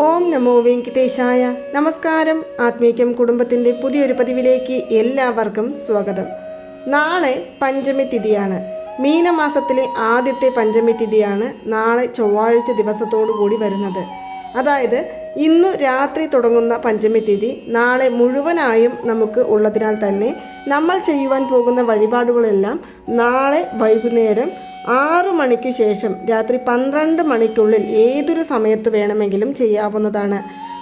ഓം നമോ വെങ്കിട്ടേശായ. നമസ്കാരം. ആത്മീക്യം കുടുംബത്തിന്റെ പുതിയൊരു പതിവിലേക്ക് എല്ലാവർക്കും സ്വാഗതം. നാളെ പഞ്ചമി തിഥിയാണ്. മീനമാസത്തിലെ ആദ്യത്തെ പഞ്ചമി തിഥിയാണ് നാളെ ചൊവ്വാഴ്ച ദിവസത്തോടു കൂടി വരുന്നത്. അതായത് ഇന്നു രാത്രി തുടങ്ങുന്ന പഞ്ചമി തിഥി നാളെ മുഴുവനായും നമുക്ക് ഉള്ളതിനാൽ തന്നെ നമ്മൾ ചെയ്യുവാൻ പോകുന്ന വഴിപാടുകളെല്ലാം നാളെ വൈകുന്നേരം ആറു മണിക്ക് ശേഷം രാത്രി പന്ത്രണ്ട് മണിക്കുള്ളിൽ ഏതൊരു സമയത്ത് വേണമെങ്കിലും ചെയ്യാവുന്നതാണ്.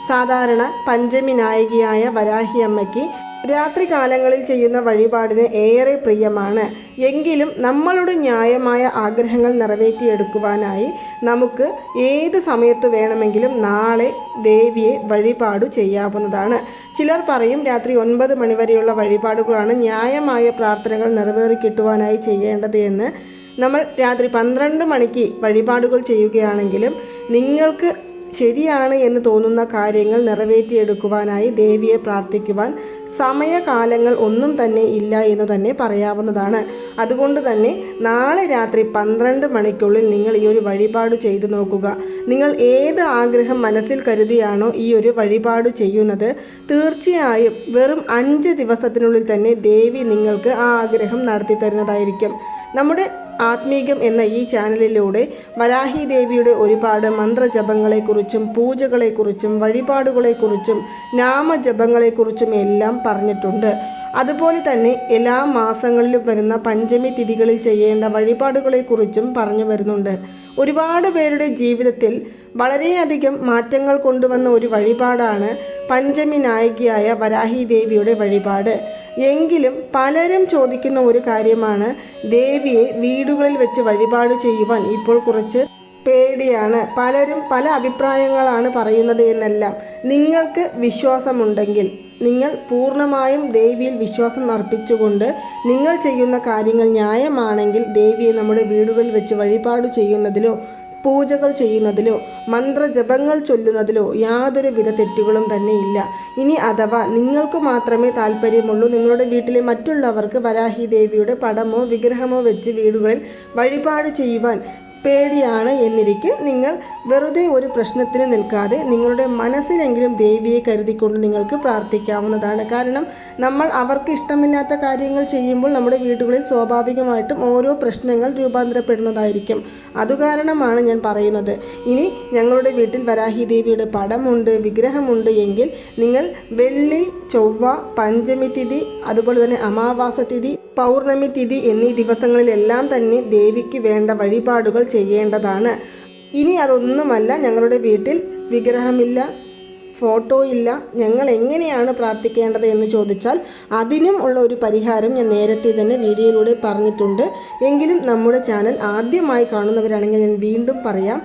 സാധാരണ പഞ്ചമി നായികയായ വരാഹി അമ്മയ്ക്ക് രാത്രി കാലങ്ങളിൽ ചെയ്യുന്ന വഴിപാടിന് ഏറെ പ്രിയമാണ്. എങ്കിലും നമ്മളുടെ ന്യായമായ ആഗ്രഹങ്ങൾ നിറവേറ്റിയെടുക്കുവാനായി നമുക്ക് ഏത് സമയത്ത് വേണമെങ്കിലും നാളെ ദേവിയെ വഴിപാടു ചെയ്യാവുന്നതാണ്. ചിലർ പറയും രാത്രി ഒൻപത് മണിവരെയുള്ള വഴിപാടുകളാണ് ന്യായമായ പ്രാർത്ഥനകൾ നിറവേറി കിട്ടുവാനായി ചെയ്യേണ്ടത് എന്ന്. നമ്മൾ രാത്രി പന്ത്രണ്ട് മണിക്ക് വഴിപാടുകൾ ചെയ്യുകയാണെങ്കിലും നിങ്ങൾക്ക് ശരിയാണ് എന്ന് തോന്നുന്ന കാര്യങ്ങൾ നിറവേറ്റിയെടുക്കുവാനായി ദേവിയെ പ്രാർത്ഥിക്കുവാൻ സമയകാലങ്ങൾ ഒന്നും തന്നെ ഇല്ല എന്ന് തന്നെ പറയാവുന്നതാണ്. അതുകൊണ്ട് തന്നെ നാളെ രാത്രി പന്ത്രണ്ട് മണിക്കുള്ളിൽ നിങ്ങൾ ഈ ഒരു വഴിപാട് ചെയ്തു നോക്കുക. നിങ്ങൾ ഏത് ആഗ്രഹം മനസ്സിൽ കരുതിയാണോ ഈ ഒരു വഴിപാട് ചെയ്യുന്നത് തീർച്ചയായും വെറും അഞ്ച് ദിവസത്തിനുള്ളിൽ തന്നെ ദേവി നിങ്ങൾക്ക് ആ ആഗ്രഹം നടത്തി തരുന്നതായിരിക്കും നമ്മുടെ ആത്മീകം എന്ന ഈ ചാനലിലൂടെ വരാഹി ദേവിയുടെ ഒരുപാട് മന്ത്രജപങ്ങളെക്കുറിച്ചും പൂജകളെക്കുറിച്ചും വഴിപാടുകളെക്കുറിച്ചും നാമജപങ്ങളെക്കുറിച്ചും എല്ലാം പറഞ്ഞിട്ടുണ്ട്. അതുപോലെ തന്നെ എല്ലാ മാസങ്ങളിലും വരുന്ന പഞ്ചമി തിഥികളിൽ ചെയ്യേണ്ട വഴിപാടുകളെക്കുറിച്ചും പറഞ്ഞു വരുന്നുണ്ട്. ഒരുപാട് പേരുടെ ജീവിതത്തിൽ വളരെയധികം മാറ്റങ്ങൾ കൊണ്ടുവന്ന ഒരു വഴിപാടാണ് പഞ്ചമി നായികയായ വരാഹി ദേവിയുടെ വഴിപാട്. എങ്കിലും പലരും ചോദിക്കുന്ന ഒരു കാര്യമാണ് ദേവിയെ വീടുകളിൽ വെച്ച് വഴിപാട് ചെയ്യുവാൻ ഇപ്പോൾ കുറച്ച് പേടിയാണ്. പലരും പല അഭിപ്രായങ്ങളാണ് പറയുന്നത് എന്നെല്ലാം. നിങ്ങൾക്ക് വിശ്വാസമുണ്ടെങ്കിൽ നിങ്ങൾ പൂർണമായും ദേവിയിൽ വിശ്വാസം അർപ്പിച്ചുകൊണ്ട് നിങ്ങൾ ചെയ്യുന്ന കാര്യങ്ങൾ ന്യായമാണെങ്കിൽ ദേവിയെ നമ്മുടെ വീടുകളിൽ വെച്ച് വഴിപാട് ചെയ്യുന്നതിലോ പൂജകൾ ചെയ്യുന്നതിലോ മന്ത്രജപങ്ങൾ ചൊല്ലുന്നതിലോ യാതൊരു വിധ തെറ്റുകളും തന്നെ ഇല്ല ഇനി അഥവാ നിങ്ങൾക്ക് മാത്രമേ താല്പര്യമുള്ളൂ നിങ്ങളുടെ വീട്ടിലെ മറ്റുള്ളവർക്ക് വരാഹി ദേവിയുടെ പടമോ വിഗ്രഹമോ വെച്ച് വീടുകളിൽ വഴിപാട് ചെയ്യുവാൻ പേടിയാണ് എന്നിരിക്കെ നിങ്ങൾ വെറുതെ ഒരു പ്രശ്നത്തിന് നിൽക്കാതെ നിങ്ങളുടെ മനസ്സിലെങ്കിലും ദേവിയെ കരുതിക്കൊണ്ട് നിങ്ങൾക്ക് പ്രാർത്ഥിക്കാവുന്നതാണ്. കാരണം നമ്മൾ അവർക്ക് ഇഷ്ടമില്ലാത്ത കാര്യങ്ങൾ ചെയ്യുമ്പോൾ നമ്മുടെ വീടുകളിൽ സ്വാഭാവികമായിട്ടും ഓരോ പ്രശ്നങ്ങൾ രൂപാന്തരപ്പെടുന്നതായിരിക്കും. അതുകാരണമാണ് ഞാൻ പറയുന്നത്. ഇനി ഞങ്ങളുടെ വീട്ടിൽ വരാഹി ദേവിയുടെ പടമുണ്ട് വിഗ്രഹമുണ്ട് എങ്കിൽ നിങ്ങൾ വെള്ളി ചൊവ്വ പഞ്ചമി തിഥി അതുപോലെ തന്നെ അമാവാസ തിഥി പൗർണമി തിഥി എന്നീ ദിവസങ്ങളിലെല്ലാം തന്നെ ദേവിക്ക് വേണ്ട വഴിപാടുകൾ ചെയ്യേണ്ടതാണ്. ഇനി അതൊന്നുമല്ല ഞങ്ങളുടെ വീട്ടിൽ വിഗ്രഹമില്ല ഫോട്ടോ ഇല്ല ഞങ്ങൾ എങ്ങനെയാണ് പ്രാർത്ഥിക്കേണ്ടത് എന്ന് ചോദിച്ചാൽ അതിനും ഉള്ള ഒരു പരിഹാരം ഞാൻ നേരത്തെ തന്നെ വീഡിയോയിലൂടെ പറഞ്ഞിട്ടുണ്ട്. എങ്കിലും നമ്മുടെ ചാനൽ ആദ്യമായി കാണുന്നവരാണെങ്കിൽ ഞാൻ വീണ്ടും പറയാം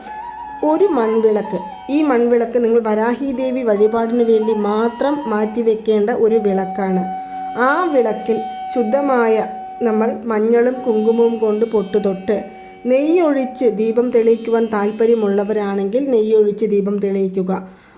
ഒരു മൺവിളക്ക്. ഈ മൺവിളക്ക് നിങ്ങൾ വരാഹി ദേവി വഴിപാടിന് വേണ്ടി മാത്രം മാറ്റിവെക്കേണ്ട ഒരു വിളക്കാണ്. ആ വിളക്കിൽ ശുദ്ധമായ നമ്മൾ മഞ്ഞളും കുങ്കുമവും കൊണ്ട് പൊട്ടുതൊട്ട് നെയ്യൊഴിച്ച് ദീപം തെളിയിക്കുവാൻ താല്പര്യമുള്ളവരാണെങ്കിൽ നെയ്യൊഴിച്ച് ദീപം തെളിയിക്കുക.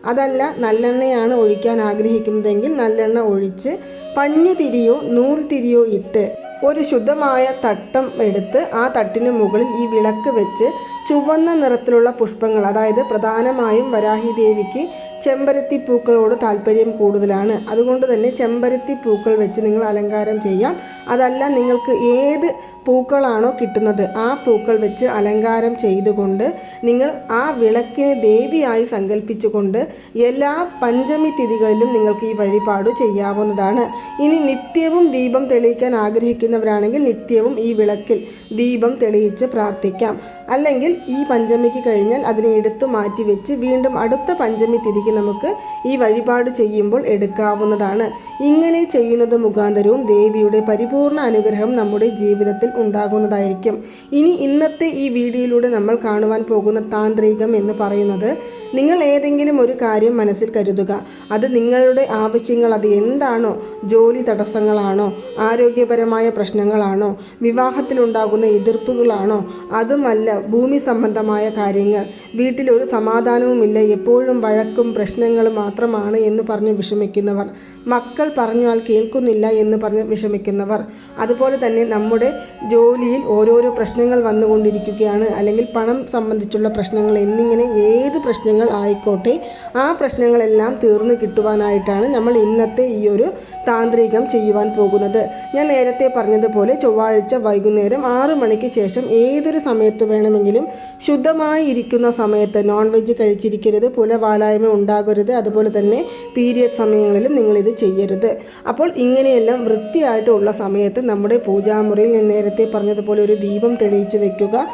അതല്ല നല്ലെണ്ണയാണ് ഒഴിക്കാൻ ആഗ്രഹിക്കുന്നതെങ്കിൽ നല്ലെണ്ണ ഒഴിച്ച് പഞ്ഞുതിരിയോ നൂൽ തിരിയോ ഇട്ട് ഒരു ശുദ്ധമായ തട്ടം എടുത്ത് ആ തട്ടിന് മുകളിൽ ഈ വിളക്ക് വെച്ച് ചുവന്ന നിറത്തിലുള്ള പുഷ്പങ്ങൾ അതായത് പ്രധാനമായും വരാഹി ദേവിക്ക് ചെമ്പരത്തി പൂക്കളോട് താല്പര്യം കൂടുതലാണ്. അതുകൊണ്ട് തന്നെ ചെമ്പരത്തി പൂക്കൾ വെച്ച് നിങ്ങൾ അലങ്കാരം ചെയ്യാം. അതല്ല നിങ്ങൾക്ക് ഏത് പൂക്കളാണോ കിട്ടുന്നത് ആ പൂക്കൾ വെച്ച് അലങ്കാരം ചെയ്തുകൊണ്ട് നിങ്ങൾ ആ വിളക്കിനെ ദേവിയായി സങ്കല്പിച്ചുകൊണ്ട് എല്ലാ പഞ്ചമി തിഥികളിലും നിങ്ങൾക്ക് ഈ വഴിപാട് ചെയ്യാവുന്നതാണ്. ഇനി നിത്യവും ദീപം തെളിയിക്കാൻ ആഗ്രഹിക്കുന്നവരാണെങ്കിൽ നിത്യവും ഈ വിളക്കിൽ ദീപം തെളിയിച്ച് പ്രാർത്ഥിക്കാം. അല്ലെങ്കിൽ ഈ പഞ്ചമിക്ക് കഴിഞ്ഞാൽ അതിനെ എടുത്തു മാറ്റി വെച്ച് വീണ്ടും അടുത്ത പഞ്ചമി തിഥിക്ക് നമുക്ക് ഈ വഴിപാട് ചെയ്യുമ്പോൾ എടുക്കാവുന്നതാണ്. ഇങ്ങനെ ചെയ്യുന്നത് മുഖാന്തരവും ദേവിയുടെ പരിപൂർണ അനുഗ്രഹം നമ്മുടെ ജീവിതത്തിൽ ഉണ്ടാകുന്നതായിരിക്കും. ഇനി ഇന്നത്തെ ഈ വീഡിയോയിലൂടെ നമ്മൾ കാണുവാൻ പോകുന്ന താന്ത്രികം എന്ന് പറയുന്നത് നിങ്ങൾ ഏതെങ്കിലും ഒരു കാര്യം മനസ്സിൽ കരുതുക. അത് നിങ്ങളുടെ ആവശ്യങ്ങൾ അത് എന്താണോ? ജോലി തടസ്സങ്ങളാണോ? ആരോഗ്യപരമായ പ്രശ്നങ്ങളാണോ? വിവാഹത്തിലുണ്ടാകുന്ന എതിർപ്പുകളാണോ? അതുമല്ല ഭൂമി സംബന്ധമായ കാര്യങ്ങൾ. വീട്ടിൽ ഒരു സമാധാനവുമില്ല. എപ്പോഴും വഴക്കും പ്രശ്നങ്ങളും മാത്രമാണ് എന്ന് പറഞ്ഞ് വിഷമിക്കുന്നവർ. മക്കൾ പറഞ്ഞാൽ കേൾക്കുന്നില്ല എന്ന് പറഞ്ഞ് വിഷമിക്കുന്നവർ. അതുപോലെ തന്നെ നമ്മുടെ ജോലിയിൽ ഓരോരോ പ്രശ്നങ്ങൾ വന്നുകൊണ്ടിരിക്കുകയാണ്. അല്ലെങ്കിൽ പണം സംബന്ധിച്ചുള്ള പ്രശ്നങ്ങൾ എന്നിങ്ങനെ ഏത് പ്രശ്നങ്ങൾ ആയിക്കോട്ടെ ആ പ്രശ്നങ്ങളെല്ലാം തീർന്നു കിട്ടുവാനായിട്ടാണ് നമ്മൾ ഇന്നത്തെ ഈ ഒരു താന്ത്രികം ചെയ്യുവാൻ പോകുന്നത്. ഞാൻ നേരത്തെ പറഞ്ഞതുപോലെ ചൊവ്വാഴ്ച വൈകുന്നേരം ആറു മണിക്ക് ശേഷം ഏതൊരു സമയത്ത് വേണമെങ്കിലും ശുദ്ധമായി ഇരിക്കുന്ന സമയത്ത് നോൺ വെജ് കഴിച്ചിരിക്കരുത്. പുലവാലായ്മ ഉണ്ടാകരുത്. അതുപോലെ തന്നെ പീരിയഡ് സമയങ്ങളിലും നിങ്ങളിത് ചെയ്യരുത്. അപ്പോൾ ഇങ്ങനെയെല്ലാം വൃത്തിയായിട്ടുള്ള സമയത്ത് നമ്മുടെ പൂജാമുറിയിൽ ഞാൻ നേരത്തെ പറഞ്ഞതുപോലെ ഒരു ദീപം തെളിയിച്ച് വെക്കുക.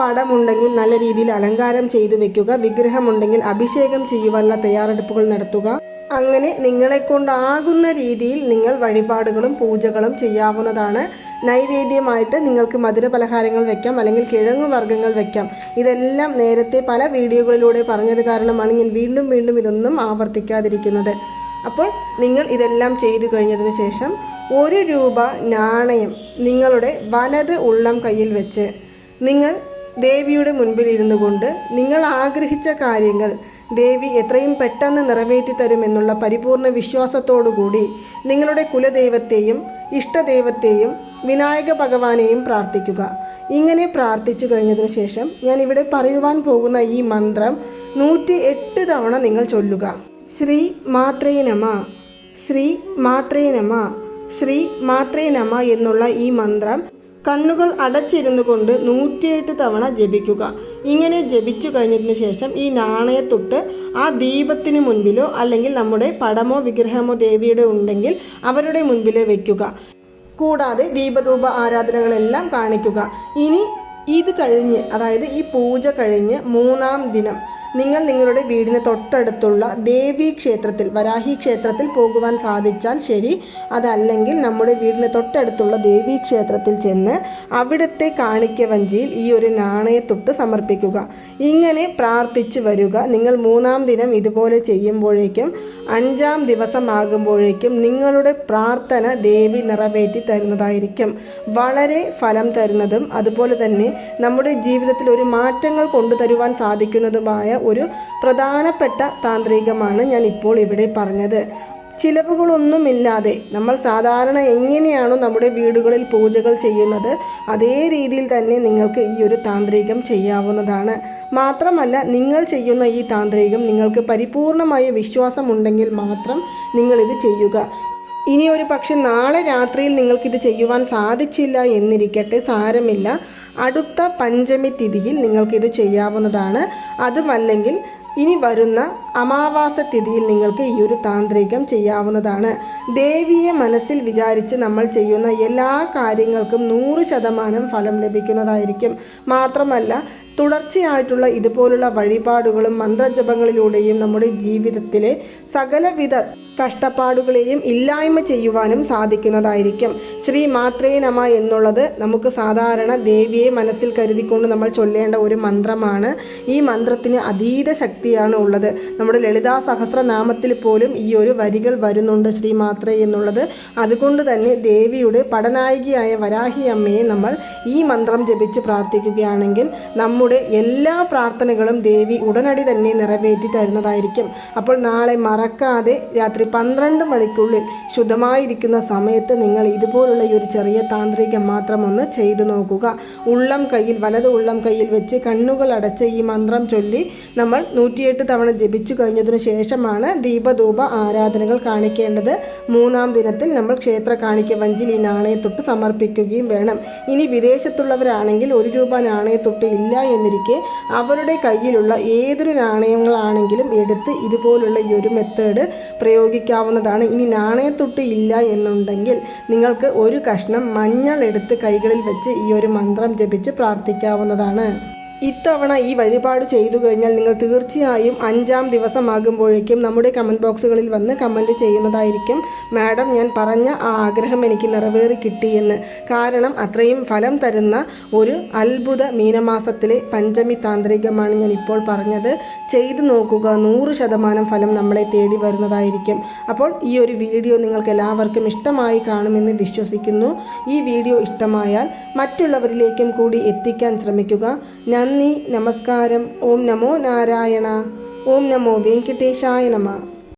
പടമുണ്ടെങ്കിൽ നല്ല രീതിയിൽ അലങ്കാരം ചെയ്തു വെക്കുക. വിഗ്രഹമുണ്ടെങ്കിൽ അഭിഷേകം ചെയ്യുവാനുള്ള തയ്യാറെടുപ്പുകൾ നടത്തുക. അങ്ങനെ നിങ്ങളെ കൊണ്ടാകുന്ന രീതിയിൽ നിങ്ങൾ വഴിപാടുകളും പൂജകളും ചെയ്യാവുന്നതാണ്. നൈവേദ്യമായിട്ട് നിങ്ങൾക്ക് മധുര പലഹാരങ്ങൾ വെക്കാം അല്ലെങ്കിൽ കിഴങ്ങു വർഗങ്ങൾ വെക്കാം. ഇതെല്ലാം നേരത്തെ പല വീഡിയോകളിലൂടെ പറഞ്ഞത് കാരണമാണ് ഞാൻ വീണ്ടും വീണ്ടും ഇതൊന്നും ആവർത്തിക്കാതിരിക്കുന്നത്. അപ്പോൾ നിങ്ങൾ ഇതെല്ലാം ചെയ്തു കഴിഞ്ഞതിന് ശേഷം ഒരു രൂപ നാണയം നിങ്ങളുടെ വലത് ഉള്ളം കയ്യിൽ വെച്ച് നിങ്ങൾ ദേവിയുടെ മുൻപിൽ ഇരുന്നു കൊണ്ട് നിങ്ങൾ ആഗ്രഹിച്ച കാര്യങ്ങൾ ദേവി എത്രയും പെട്ടെന്ന് നിറവേറ്റി തരുമെന്നുള്ള പരിപൂർണ വിശ്വാസത്തോടുകൂടി നിങ്ങളുടെ കുലദൈവത്തെയും ഇഷ്ടദൈവത്തെയും വിനായക ഭഗവാനെയും പ്രാർത്ഥിക്കുക. ഇങ്ങനെ പ്രാർത്ഥിച്ചു കഴിഞ്ഞതിന് ശേഷം ഞാൻ ഇവിടെ പറയുവാൻ പോകുന്ന ഈ മന്ത്രം നൂറ്റി എട്ട് തവണ നിങ്ങൾ ചൊല്ലുക. ശ്രീ മാത്രേ നമ ശ്രീ മാത്രേ നമ ശ്രീ മാത്രേ നമ എന്നുള്ള ഈ മന്ത്രം കണ്ണുകൾ അടച്ചിരുന്നു കൊണ്ട് നൂറ്റിയെട്ട് തവണ ജപിക്കുക. ഇങ്ങനെ ജപിച്ചു കഴിഞ്ഞതിന് ശേഷം ഈ നാണയത്തൊട്ട് ആ ദീപത്തിന് മുൻപിലോ അല്ലെങ്കിൽ നമ്മുടെ പടമോ വിഗ്രഹമോ ദേവിയുടെ ഉണ്ടെങ്കിൽ അവരുടെ മുൻപിലോ വയ്ക്കുക കൂടാതെ ദീപധൂപ ആരാധനകളെല്ലാം കാണിക്കുക. ഇനി ഇത് കഴിഞ്ഞ് അതായത് ഈ പൂജ കഴിഞ്ഞ് മൂന്നാം ദിനം നിങ്ങൾ നിങ്ങളുടെ വീടിന് തൊട്ടടുത്തുള്ള ദേവി ക്ഷേത്രത്തിൽ വരാഹി ക്ഷേത്രത്തിൽ പോകുവാൻ സാധിച്ചാൽ ശരി. അതല്ലെങ്കിൽ നമ്മുടെ വീടിന് തൊട്ടടുത്തുള്ള ദേവി ക്ഷേത്രത്തിൽ ചെന്ന് അവിടുത്തെ കാണിക്കവഞ്ചിയിൽ ഈ ഒരു നാണയത്തൊട്ട് സമർപ്പിക്കുക. ഇങ്ങനെ പ്രാർത്ഥിച്ചു വരിക. നിങ്ങൾ മൂന്നാം ദിനം ഇതുപോലെ ചെയ്യുമ്പോഴേക്കും അഞ്ചാം ദിവസമാകുമ്പോഴേക്കും നിങ്ങളുടെ പ്രാർത്ഥന ദേവി നിറവേറ്റി തരുന്നതായിരിക്കും. വളരെ ഫലം തരുന്നതും അതുപോലെ തന്നെ നമ്മുടെ ജീവിതത്തിൽ ഒരു മാറ്റങ്ങൾ കൊണ്ടുതരുവാൻ സാധിക്കുന്നതുമായ ഒരു പ്രധാനപ്പെട്ട താന്ത്രികമാണ് ഞാൻ ഇപ്പോൾ ഇവിടെ പറഞ്ഞത്. ചിലവുകളൊന്നുമില്ലാതെ നമ്മൾ സാധാരണ എങ്ങനെയാണോ നമ്മുടെ വീടുകളിൽ പൂജകൾ ചെയ്യുന്നത് അതേ രീതിയിൽ തന്നെ നിങ്ങൾക്ക് ഈ ഒരു താന്ത്രികം ചെയ്യാവുന്നതാണ്. മാത്രമല്ല നിങ്ങൾ ചെയ്യുന്ന ഈ താന്ത്രികം നിങ്ങൾക്ക് പരിപൂർണമായ വിശ്വാസമുണ്ടെങ്കിൽ മാത്രം നിങ്ങളിത് ചെയ്യുക. ഇനി ഒരു പക്ഷെ നാളെ രാത്രിയിൽ നിങ്ങൾക്കിത് ചെയ്യുവാൻ സാധിച്ചില്ല എന്നിരിക്കട്ടെ സാരമില്ല. അടുത്ത പഞ്ചമി തിഥിയിൽ നിങ്ങൾക്കിത് ചെയ്യാവുന്നതാണ്. അതുമല്ലെങ്കിൽ ഇനി വരുന്ന അമാവാസ തിഥിയിൽ നിങ്ങൾക്ക് ഈ ഒരു താന്ത്രികം ചെയ്യാവുന്നതാണ്. ദേവിയെ മനസ്സിൽ വിചാരിച്ച് നമ്മൾ ചെയ്യുന്ന എല്ലാ കാര്യങ്ങൾക്കും നൂറ് ശതമാനം ഫലം ലഭിക്കുന്നതായിരിക്കും. മാത്രമല്ല തുടർച്ചയായിട്ടുള്ള ഇതുപോലുള്ള വഴിപാടുകളും മന്ത്രജപങ്ങളിലൂടെയും നമ്മുടെ ജീവിതത്തിലെ സകലവിധ കഷ്ടപ്പാടുകളെയും ഇല്ലായ്മ ചെയ്യുവാനും സാധിക്കുന്നതായിരിക്കും. ശ്രീ മാത്രേ നമ എന്നുള്ളത് നമുക്ക് സാധാരണ ദേവിയെ മനസ്സിൽ കരുതിക്കൊണ്ട് നമ്മൾ ചൊല്ലേണ്ട ഒരു മന്ത്രമാണ്. ഈ മന്ത്രത്തിന് അതീത ശക്തിയാണ് ഉള്ളത്. നമ്മുടെ ലളിതാ സഹസ്രനാമത്തിൽ പോലും ഈ ഒരു വരികൾ വരുന്നുണ്ട് ശ്രീ മാത്രേ എന്നുള്ളത്. അതുകൊണ്ട് തന്നെ ദേവിയുടെ പടനായികയായ വരാഹി അമ്മയെ നമ്മൾ ഈ മന്ത്രം ജപിച്ച് പ്രാർത്ഥിക്കുകയാണെങ്കിൽ നമ്മുടെ എല്ലാ പ്രാർത്ഥനകളും ദേവി ഉടനടി തന്നെ നിറവേറ്റി തരുന്നതായിരിക്കും. അപ്പോൾ നാളെ മറക്കാതെ രാത്രി പന്ത്രണ്ട് മണിക്കുള്ളിൽ ശുദ്ധമായിരിക്കുന്ന സമയത്ത് നിങ്ങൾ ഇതുപോലുള്ള ഈ ഒരു ചെറിയ താന്ത്രികം മാത്രം ഒന്ന് ചെയ്തു നോക്കുക. ഉള്ളം കയ്യിൽ വലത് ഉള്ളം കയ്യിൽ വെച്ച് കണ്ണുകൾ അടച്ച് ഈ മന്ത്രം ചൊല്ലി നമ്മൾ നൂറ്റിയെട്ട് തവണ ജപിച്ചു കഴിഞ്ഞതിനു ശേഷമാണ് ദീപധൂപ ആരാധനകൾ കാണിക്കേണ്ടത്. മൂന്നാം ദിനത്തിൽ നമ്മൾ ക്ഷേത്ര കാണിക്ക വഞ്ചിൽ ഈ നാണയത്തൊട്ട് സമർപ്പിക്കുകയും വേണം. ഇനി വിദേശത്തുള്ളവരാണെങ്കിൽ ഒരു രൂപ നാണയത്തൊട്ട് ഇല്ല എന്നിരിക്കെ അവരുടെ കയ്യിലുള്ള ഏതൊരു നാണയങ്ങളാണെങ്കിലും എടുത്ത് ഇതുപോലുള്ള ഈ ഒരു മെത്തേഡ് പ്രയോഗിക്കാവുന്നതാണ്. ഇനി നാണയത്തൊട്ട് ഇല്ല എന്നുണ്ടെങ്കിൽ നിങ്ങൾക്ക് ഒരു കഷ്ണം മഞ്ഞൾ എടുത്ത് കൈകളിൽ വെച്ച് ഈ ഒരു മന്ത്രം ജപിച്ച് പ്രാർത്ഥിക്കാവുന്നതാണ്. ഇത്തവണ ഈ വഴിപാട് ചെയ്തു കഴിഞ്ഞാൽ നിങ്ങൾ തീർച്ചയായും അഞ്ചാം ദിവസമാകുമ്പോഴേക്കും നമ്മുടെ കമന്റ് ബോക്സുകളിൽ വന്ന് കമന്റ് ചെയ്യുന്നതായിരിക്കും. മാഡം ഞാൻ പറഞ്ഞ ആ ആഗ്രഹം എനിക്ക് നിറവേറി കിട്ടിയെന്ന്. കാരണം അത്രയും ഫലം തരുന്ന ഒരു അത്ഭുത മീനമാസത്തിലെ പഞ്ചമി താന്ത്രികമാണ് ഞാൻ ഇപ്പോൾ പറഞ്ഞത്. ചെയ്തു നോക്കുക നൂറ് ശതമാനം ഫലം നമ്മളെ തേടി വരുന്നതായിരിക്കും. അപ്പോൾ ഈ ഒരു വീഡിയോ നിങ്ങൾക്ക് എല്ലാവർക്കും ഇഷ്ടമായി കാണുമെന്ന് വിശ്വസിക്കുന്നു. ഈ വീഡിയോ ഇഷ്ടമായാൽ മറ്റുള്ളവരിലേക്കും കൂടി എത്തിക്കാൻ ശ്രമിക്കുക. ഞാൻ നന്ദി നമസ്കാരം. ഓം നമോ നാരായണ. ഓം നമോ വെങ്കിട്ടേശായ നമ.